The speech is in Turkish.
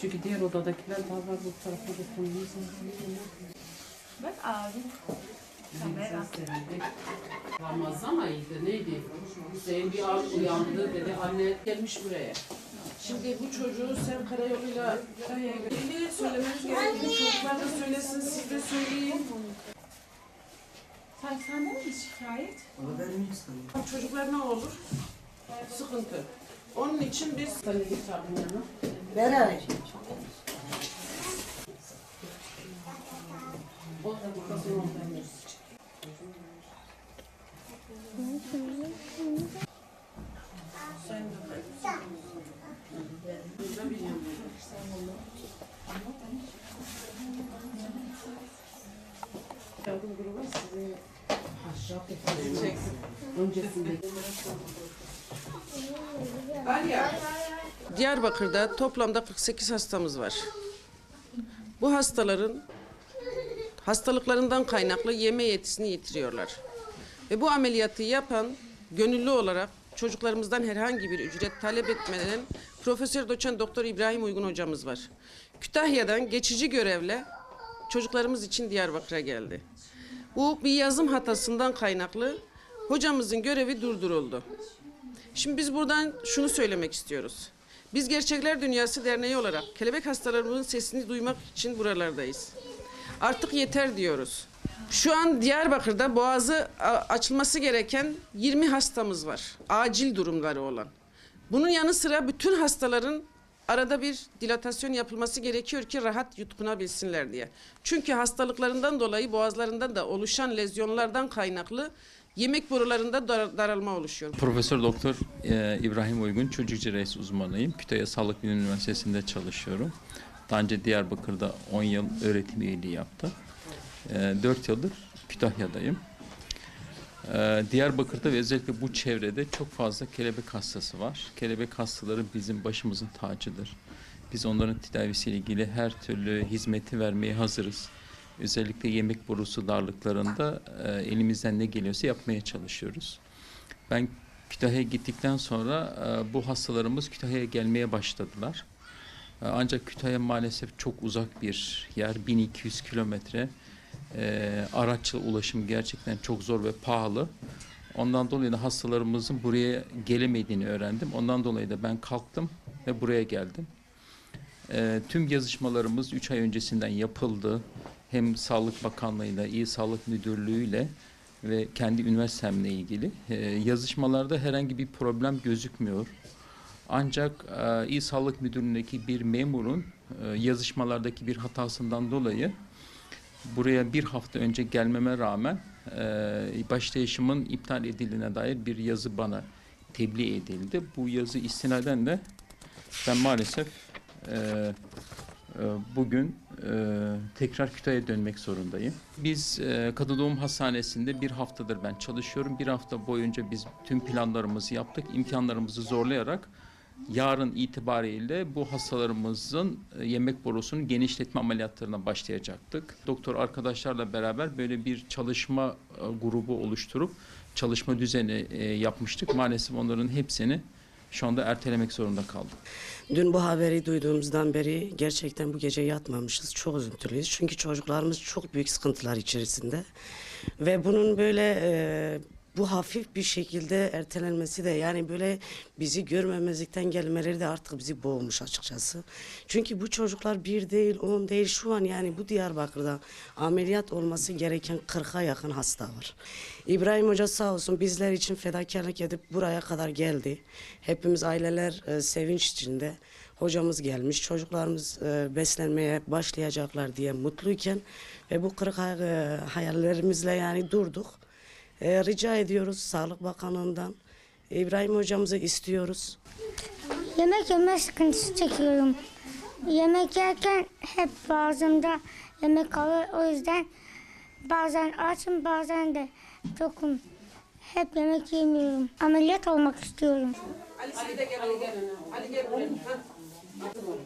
Çünkü diğer odadakiler daha var bu tarafa da koyuyoruz. Bak abi. Kamera. Ramazan ayıydı neydi? Hüseyin bir an uyandı dedi anne gelmiş buraya. Şimdi bu çocuğu sen karayoluyla ilgili söylememiz gerekiyor. Çocuklar da söylesin, siz de söyleyin. Sen sende mi şikayet? Çocuklar ne olur? Sıkıntı. Onun için biz... Sen de git yanına. Ben arayacağım. O da burada sonra ondan Sen de Burada bir yanına. Yardım Diyarbakır'da toplamda 48 hastamız var. Bu hastaların hastalıklarından kaynaklı yeme yetisini yitiriyorlar. Ve bu ameliyatı yapan gönüllü olarak çocuklarımızdan herhangi bir ücret talep etmeden Profesör Doçent Doktor İbrahim Uygun hocamız var. Kütahya'dan geçici görevle çocuklarımız için Diyarbakır'a geldi. Bu bir yazım hatasından kaynaklı hocamızın görevi durduruldu. Şimdi biz buradan şunu söylemek istiyoruz. Biz Gerçekler Dünyası Derneği olarak kelebek hastalarımızın sesini duymak için buralardayız. Artık yeter diyoruz. Şu an Diyarbakır'da boğazı açılması gereken 20 hastamız var. Acil durumları olan. Bunun yanı sıra bütün hastaların arada bir dilatasyon yapılması gerekiyor ki rahat yutkunabilsinler diye. Çünkü hastalıklarından dolayı boğazlarında da oluşan lezyonlardan kaynaklı yemek borularında dar- daralma oluşuyor. Profesör Doktor e, İbrahim Uygun çocuk cerrahisi uzmanıyım. Kütahya Sağlık Bilim Üniversitesi'nde çalışıyorum. Daha önce Diyarbakır'da 10 yıl öğretim üyeliği yaptım. E, 4 yıldır Kütahya'dayım. E, Diyarbakır'da ve özellikle bu çevrede çok fazla kelebek hastası var. Kelebek hastaları bizim başımızın tacıdır. Biz onların tedavisiyle ilgili her türlü hizmeti vermeye hazırız. Özellikle yemek borusu darlıklarında e, elimizden ne geliyorsa yapmaya çalışıyoruz. Ben Kütahya'ya gittikten sonra e, bu hastalarımız Kütahya'ya gelmeye başladılar. E, ancak Kütahya maalesef çok uzak bir yer, 1200 kilometre. E, araçla ulaşım gerçekten çok zor ve pahalı. Ondan dolayı da hastalarımızın buraya gelemediğini öğrendim. Ondan dolayı da ben kalktım ve buraya geldim. E, tüm yazışmalarımız 3 ay öncesinden yapıldı. Hem Sağlık Bakanlığı'yla, İl Sağlık Müdürlüğü'yle ve kendi üniversitemle ilgili e, yazışmalarda herhangi bir problem gözükmüyor. Ancak e, İl Sağlık Müdürlüğü'ndeki bir memurun e, yazışmalardaki bir hatasından dolayı buraya bir hafta önce gelmeme rağmen e, başlayışımın iptal edildiğine dair bir yazı bana tebliğ edildi. Bu yazı istinaden de ben maalesef e, e, bugün e, tekrar Kütahya'ya dönmek zorundayım. Biz e, Kadın Doğum Hastanesi'nde bir haftadır ben çalışıyorum. Bir hafta boyunca biz tüm planlarımızı yaptık. imkanlarımızı zorlayarak yarın itibariyle bu hastalarımızın e, yemek borusunun genişletme ameliyatlarına başlayacaktık. Doktor arkadaşlarla beraber böyle bir çalışma e, grubu oluşturup çalışma düzeni e, yapmıştık. Maalesef onların hepsini şu anda ertelemek zorunda kaldık. Dün bu haberi duyduğumuzdan beri gerçekten bu gece yatmamışız. Çok üzüntülüyüz. Çünkü çocuklarımız çok büyük sıkıntılar içerisinde. Ve bunun böyle e, bu hafif bir şekilde ertelenmesi de yani böyle bizi görmemezlikten gelmeleri de artık bizi boğmuş açıkçası. Çünkü bu çocuklar bir değil, on değil şu an yani bu Diyarbakır'da ameliyat olması gereken 40'a yakın hasta var. İbrahim Hoca sağ olsun bizler için fedakarlık edip buraya kadar geldi. Hepimiz aileler e, sevinç içinde. Hocamız gelmiş, çocuklarımız e, beslenmeye başlayacaklar diye mutluyken ve bu kırık e, hayallerimizle yani durduk. E, rica ediyoruz Sağlık Bakanlığı'ndan. İbrahim hocamızı istiyoruz. Yemek yeme sıkıntısı çekiyorum. Yemek yerken hep boğazımda yemek kalır. O yüzden bazen açım bazen de tokum. Hep yemek yemiyorum. Ameliyat olmak istiyorum. Ali, Ali de gel, Ali gel. Ali gel. Ha. Tamam.